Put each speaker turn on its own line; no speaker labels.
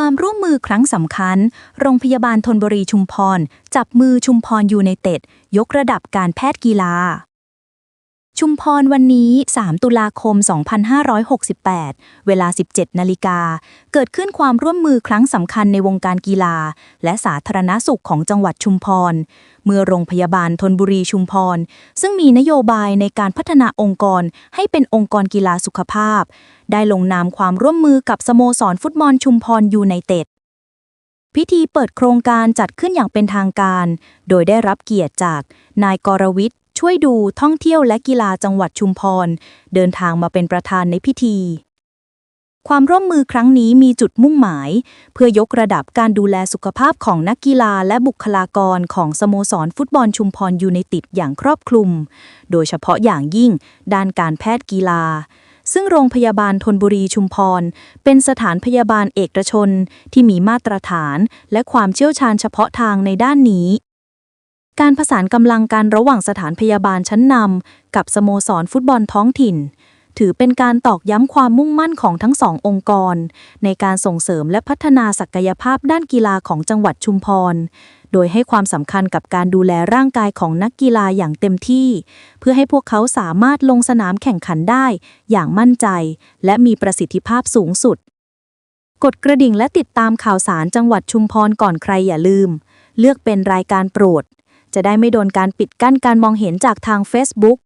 ความร่วมมือครั้งสำคัญ โรงพยาบาลทนบุรีชุมพร จับมือชุมพรยูไนเต็ด ยกระดับการแพทย์กีฬา ชุมพรวันนี้ 3 ตุลาคม 2568 เวลา 17 นาฬิกา เกิดขึ้นความร่วมมือครั้งสำคัญในวงการกีฬา และสาธารณสุขของจังหวัดชุมพร เมื่อโรงพยาบาลธนบุรีชุมพร ซึ่งมีนโยบายในการพัฒนาองค์กรให้เป็นองค์กรกีฬาสุขภาพ ได้ลงนามความร่วมมือกับสโมสรฟุตบอลชุมพรยูไนเต็ดพิธีเปิดโครงการจัดขึ้นอย่างเป็นทางการ โดยได้รับเกียรติจาก นายกรวิทย์ ช่วยดูท่องเที่ยวและกีฬาจังหวัดชุมพร เดินทางมาเป็นประธานในพิธี ความร่วมมือครั้งนี้มีจุดมุ่งหมาย เพื่อยกระดับการดูแลสุขภาพของนักกีฬาและบุคลากรของสโมสรฟุตบอลชุมพรยูไนต็ดอย่างครอบคลุม โดยเฉพาะอย่างยิ่ง ด้านการแพทย์กีฬาซึ่งโรงพยาบาลธนบุรีชุมพร เป็นสถานพยาบาลเอกชนที่มีมาตรฐานและความเชี่ยวชาญเฉพาะทางในด้านนี้ การผสานกำลังกันระหว่างสถานพยาบาลชั้นนำกับสโมสรฟุตบอลท้องถิ่น ถือเป็นการตอกย้ำความมุ่งมั่นของทั้งสององค์กร ในการส่งเสริมและพัฒนาศักยภาพด้านกีฬาของจังหวัดชุมพร โดยให้ความสำคัญกับการดูแลร่างกายของนักกีฬาอย่างเต็มที่ เพื่อให้พวกเขาสามารถลงสนามแข่งขันได้อย่างมั่นใจ และมีประสิทธิภาพสูงสุด กดกระดิ่งและติดตามข่าวสารจังหวัดชุมพรก่อนใครอย่าลืม เลือกเป็นรายการโปรด จะได้ไม่โดนการปิดกั้นการมองเห็นจากทาง Facebook